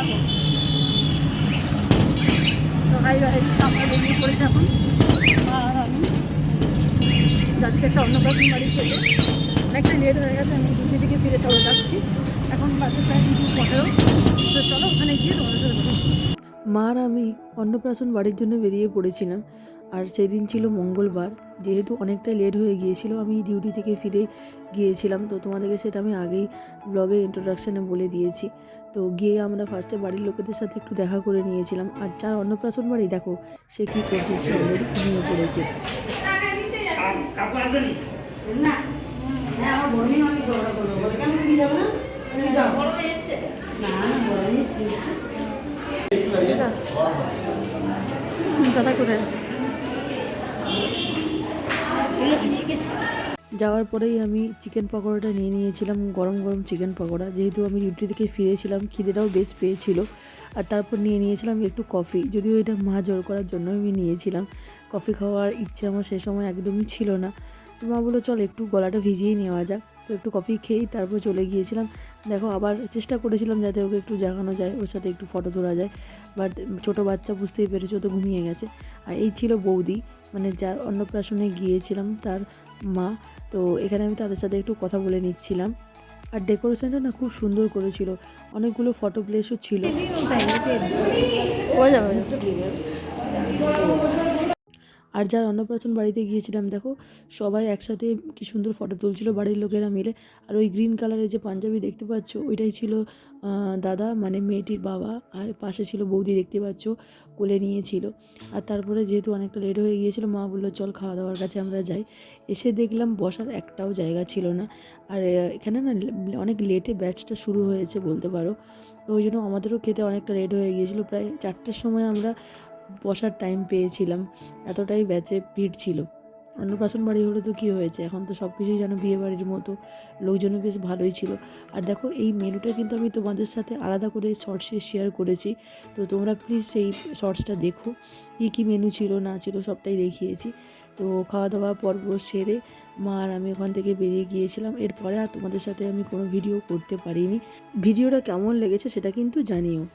এখন। আর আমি যাচ্ছি একটা অন্নপ্রাশন বাড়ি থেকে। অনেকটা লেট হয়ে গেছে, আমি ডিউটি থেকে ফিরে চলে যাচ্ছি। এখন বাজে প্রায় দুটো পনেরো। তো চলো ওখানে গিয়ে তোমাদের সাথে মার আমি অন্নপ্রাশন বাড়ির জন্য বেরিয়ে পড়েছিলাম। আর সেদিন ছিল মঙ্গলবার যেহেতু অনেকটা লেট হয়ে গিয়েছিল আমি ডিউটি থেকে ফিরে গিয়েছিলাম। তো তোমাদেরকে সেটা আমি আগেই ব্লগের ইন্ট্রোডাকশানে বলে দিয়েছি। তো গিয়ে আমরা ফার্স্টে বাড়ির লোকেদের সাথে একটু দেখা করে নিয়েছিলাম। আর যার অন্নপ্রাশন বাড়ি দেখো সে কী করছে সে অলরেডি ঘুমিয়ে পড়েছে। দাদা কোথায়? যাওয়ার পরেই আমি চিকেন পকোড়াটা নিয়ে নিয়েছিলাম, গরম গরম চিকেন পকোড়া। যেহেতু আমি ডিউটি থেকে ফিরেছিলাম, খিদেটাও বেশ পেয়েছিল। আর তারপর নিয়ে নিয়েছিলাম একটু কফি। যদিও এটা মা জোর করার জন্য আমি নিয়েছিলাম। কফি খাওয়ার ইচ্ছে আমার সে সময় একদমই ছিল না। মা বলল, চল একটু গলাটা ভিজিয়ে নেওয়া যাক। তো একটু কফি খেয়েই তারপর চলে গিয়েছিলাম। দেখো আবার চেষ্টা করেছিলাম যাতে ওকে একটু জাগানো যায়, ওর সাথে একটু ফটো তোলা যায়। বাট ছোটো বাচ্চা বুঝতেই পেরেছে, ও তো ঘুমিয়ে গেছে। আর এই ছিল বৌদি মানে যার অন্নপ্রাশনে গিয়েছিলাম তার মা। তো এখানে আমি তাদের সাথে একটু কথা বলে নিচ্ছিলাম। আর ডেকোরেশনটা না খুব সুন্দর করেছিল। অনেকগুলো ফটো প্লেসও ছিল। আর যার অন্নপ্রাশন বাড়িতে গিয়েছিলাম, দেখো সবাই একসাথে কি সুন্দর ফটো তুলছিল বাড়ির লোকেরা মিলে। আর ওই গ্রিন কালারের যে পাঞ্জাবি দেখতে পাচ্ছ, ওইটাই ছিল দাদা মানে মেয়েটির বাবা, আর পাশে ছিল বৌদি দেখতে পাচ্ছ, কোলে নিয়েছিল। আর তারপরে যেহেতু অনেকটা লেট হয়ে গিয়েছিল, মা বলল, চল খাওয়া দাওয়ার কাছে আমরা যাই। এসে দেখলাম বসার একটাও জায়গা ছিল না। আর এখানে না অনেক লেটে ব্যাচটা শুরু হয়েছে বলতে পারো। ওই জন্য আমাদেরও খেতে অনেকটা লেট হয়ে গিয়েছিল। প্রায় চারটের সময় আমরা বসার টাইম পেয়েছিলাম। এতটাই ব্যাচে ভিড় ছিল। অন্নপ্রাশন বাড়ি হলে তো কী হয়েছে? এখন তো সব কিছুই যেন বিয়ে বাড়ির মতো। লোকজনও বেশ ভালোই ছিল। আর দেখো, এই মেনুটা কিন্তু আমি তোমাদের সাথে আলাদা করে শর্টসে শেয়ার করেছি। তো তোমরা প্লিজ সেই শর্টসটা দেখো। কী কী মেনু ছিল, না ছিল, সবটাই দেখিয়েছি। তো খাওয়া দাওয়া পর্ব সেরে মা আর আমি ওখান থেকে বেরিয়ে গিয়েছিলাম। এরপরে আর তোমাদের সাথে আমি কোনো ভিডিও করতে পারিনি। ভিডিওটা কেমন লেগেছে সেটা কিন্তু জানিও।